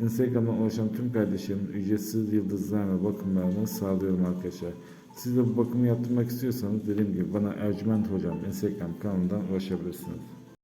Instagram'dan ulaşan tüm kardeşlerim ücretsiz yıldızlarla bakımlarını sağlıyorum arkadaşlar. Siz de bu bakımı yaptırmak istiyorsanız dediğim gibi bana Ercüment Hocam Instagram kanalından ulaşabilirsiniz.